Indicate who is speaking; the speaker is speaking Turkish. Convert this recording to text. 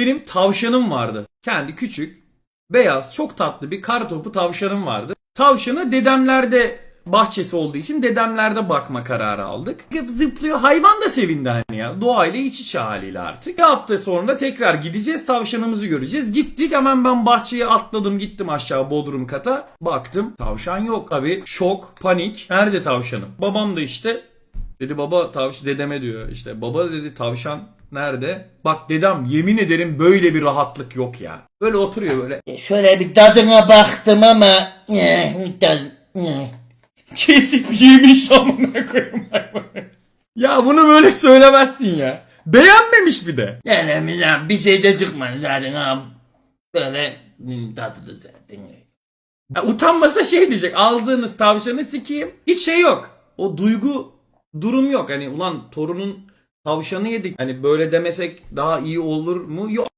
Speaker 1: Benim tavşanım vardı. Kendi küçük, beyaz, çok tatlı bir kar topu tavşanım vardı. Tavşanı dedemlerde bahçesi olduğu için dedemlerde bakma kararı aldık. Zıplıyor. Hayvan da sevindi hani ya. Doğayla iç içe haliyle artık. Bir hafta sonra tekrar gideceğiz. Tavşanımızı göreceğiz. Gittik hemen ben bahçeye atladım gittim aşağı bodrum kata. Baktım tavşan yok. Abi şok, panik. Nerede tavşanım? Babam da işte Dedi baba tavşan dedeme diyor işte baba dedi tavşan nerede? Bak dedem yemin ederim böyle bir rahatlık yok ya. Böyle oturuyor böyle.
Speaker 2: E, Şöyle bir tadına baktım ama tad- eh.
Speaker 1: Kesip yemiş amına koyayım. Ya bunu böyle söylemezsin ya. Beğenmemiş bir de.
Speaker 2: Yani ya bir şey de çıkmadı zaten ha. Böyle tadı da zaten.
Speaker 1: Ya utanmasa şey diyecek. Aldığınız tavşanı sikeyim. Hiç şey yok. O duygu durum yok. Hani ulan torunun tavşanı yedik. Hani böyle demesek daha iyi olur mu? Yok.